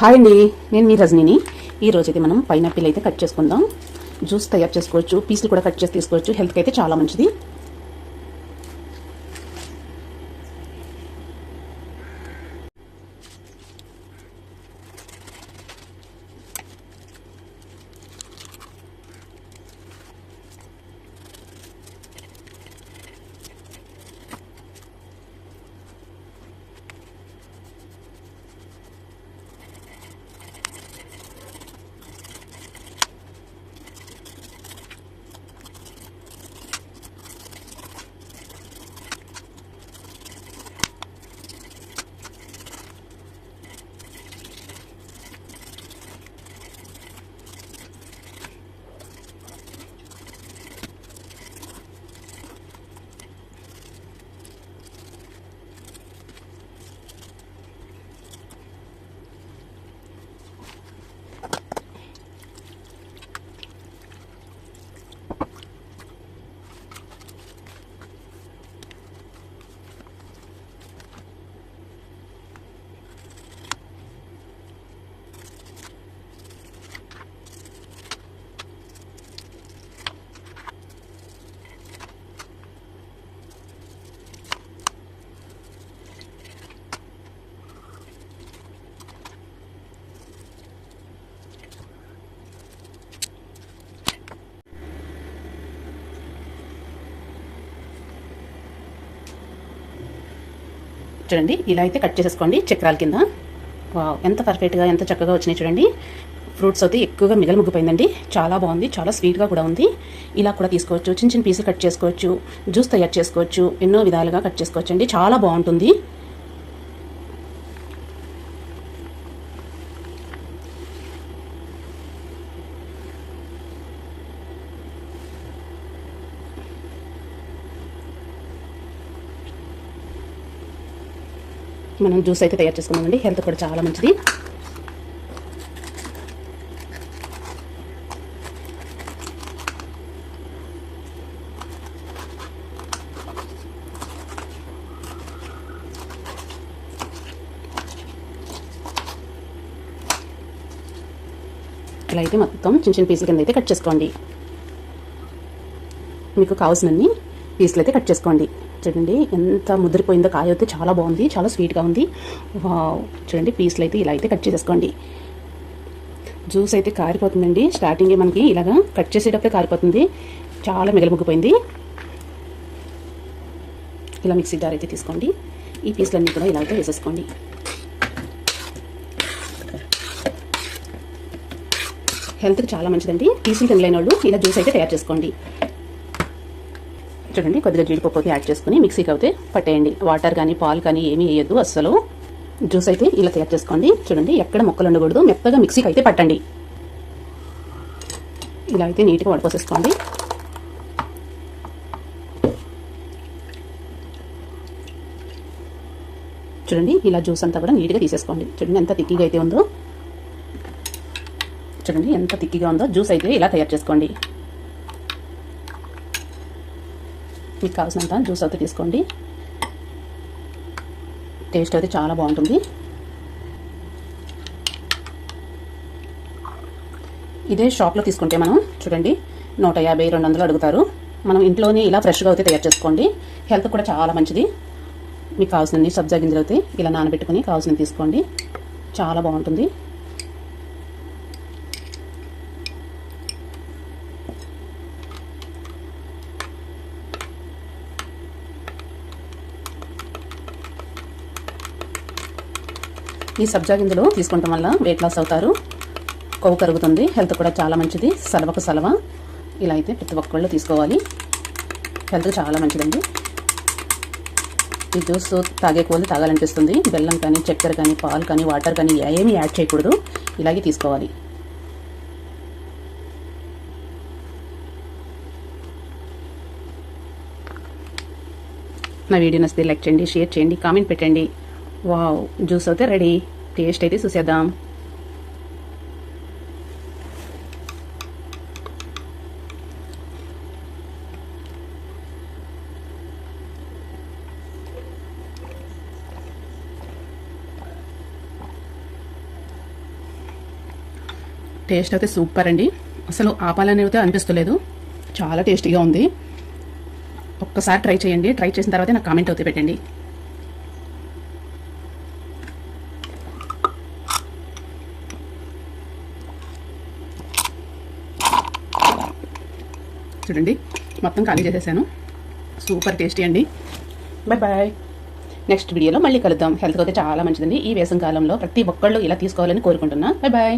Hi అండి నేను మీ రజనీని. ఈ రోజైతే అయితే మనం పైనాపిల్ అయితే కట్ చేసుకుందాం. జ్యూస్ తయారు చేసుకోవచ్చు పీసులు కూడా కట్ చేసి తీసుకోవచ్చు. హెల్త్కి అయితే చాలా మంచిది. చూడండి ఇలా అయితే కట్ చేసేసుకోండి చక్రాల కింద. వావ్ ఎంత పర్ఫెక్ట్గా ఎంత చక్కగా వచ్చినాయి చూడండి. ఫ్రూట్స్ అయితే ఎక్కువగా మిగలముగ్గిపోయిందండి చాలా బాగుంది చాలా స్వీట్గా కూడా ఉంది. ఇలా కూడా తీసుకోవచ్చు చిన్న చిన్న పీసులు కట్ చేసుకోవచ్చు జ్యూస్ తయారు చేసుకోవచ్చు ఎన్నో విధాలుగా కట్ చేసుకోవచ్చు అండి చాలా బాగుంటుంది. మనం జ్యూస్ అయితే తయారు చేసుకున్నామండి హెల్త్ కూడా చాలా మంచిది. ఇలా అయితే మొత్తం చిన్న చిన్న పీసుల కింద అయితే కట్ చేసుకోండి. మీకు కావాల్సినన్ని పీసులు అయితే కట్ చేసుకోండి. చూడండి ఎంత ముదిరిపోయిందో కాయ అయితే చాలా బాగుంది చాలా స్వీట్గా ఉంది. వావ్. చూడండి పీస్లు అయితే ఇలా అయితే కట్ చేసేసుకోండి. జ్యూస్ అయితే కారిపోతుందండి. స్టార్టింగే మనకి ఇలాగా కట్ చేసేటప్పుడే కారిపోతుంది. చాలా మిగలముగ్గిపోయింది. ఇలా మిక్సీ జార్ అయితే తీసుకోండి. ఈ పీసులన్నీ కూడా ఇలా అయితే వేసేసుకోండి. హెల్త్కి చాలా మంచిదండి. పీసులు తినలేని వాళ్ళు ఇలా జ్యూస్ అయితే తయారు చేసుకోండి. చూడండి కొద్దిగా జీడిపప్పు అయితే యాడ్ చేసుకుని మిక్సీకి అయితే పట్టేయండి. వాటర్ కానీ పాలు కానీ ఏమీ వేయద్దు అస్సలు. జ్యూస్ అయితే ఇలా తయారు చేసుకోండి. చూడండి ఎక్కడ మొక్కలు ఉండకూడదు. మెత్తగా మిక్సీకి అయితే పట్టండి. ఇలా అయితే నీట్గా వడపోసేసుకోండి. చూడండి ఇలా జ్యూస్ అంతా కూడా నీట్గా తీసేసుకోండి. చూడండి ఎంత తిక్కిగా అయితే ఉందో. చూడండి ఎంత తిక్కిగా ఉందో. జ్యూస్ అయితే ఇలా తయారు చేసుకోండి. మీకు కావాల్సినంత జ్యూస్ అయితే తీసుకోండి. టేస్ట్ అయితే చాలా బాగుంటుంది. ఇదే షాప్లో తీసుకుంటే మనం చూడండి నూట యాభై రెండు వందలు అడుగుతారు. మనం ఇంట్లోనే ఇలా ఫ్రెష్గా అయితే తయారు చేసుకోండి. హెల్త్ కూడా చాలా మంచిది. మీకు కావాల్సినవి సబ్జా గింజలు అయితే ఇలా నానబెట్టుకుని కావాల్సినవి తీసుకోండి. చాలా బాగుంటుంది. ఈ సబ్జా గింజలు తీసుకుంటాం వల్ల వెయిట్ లాస్ అవుతారు. కొవ్వు కరుగుతుంది హెల్త్ కూడా చాలా మంచిది. సలవకు సలవ. ఇలా అయితే ప్రతి ఒక్కళ్ళు తీసుకోవాలి. హెల్త్ చాలా మంచిదండి. ఈ జ్యూస్ తాగే కోళ్ళు తాగాలనిపిస్తుంది. బెల్లం కానీ చక్కెర కానీ పాలు కానీ వాటర్ కానీ ఏమీ యాడ్ చేయకూడదు. ఇలాగే తీసుకోవాలి. నా వీడియో నచ్చితే లైక్ చేయండి షేర్ చేయండి కామెంట్ పెట్టండి. వావ్ జ్యూస్ అయితే రెడీ. టేస్ట్ అయితే చూసేద్దాం. టేస్ట్ అయితే సూపర్ అండి. అసలు ఆపాలని అయితే అనిపిస్తలేదు. చాలా టేస్టీగా ఉంది. ఒక్కసారి ట్రై చేయండి. ట్రై చేసిన తర్వాత నాకు కామెంట్ అయితే పెట్టండి. చూడండి. మొత్తం ఖాళీ చేసేసాను. సూపర్ టేస్టీ అండి. బాయ్ బాయ్ నెక్స్ట్ వీడియోలో మళ్ళీ కలుద్దాం. హెల్త్ అయితే చాలా మంచిదండి. ఈ వేసవి కాలంలో ప్రతి ఒక్కళ్ళు ఇలా తీసుకోవాలని కోరుకుంటున్నా. Bye bye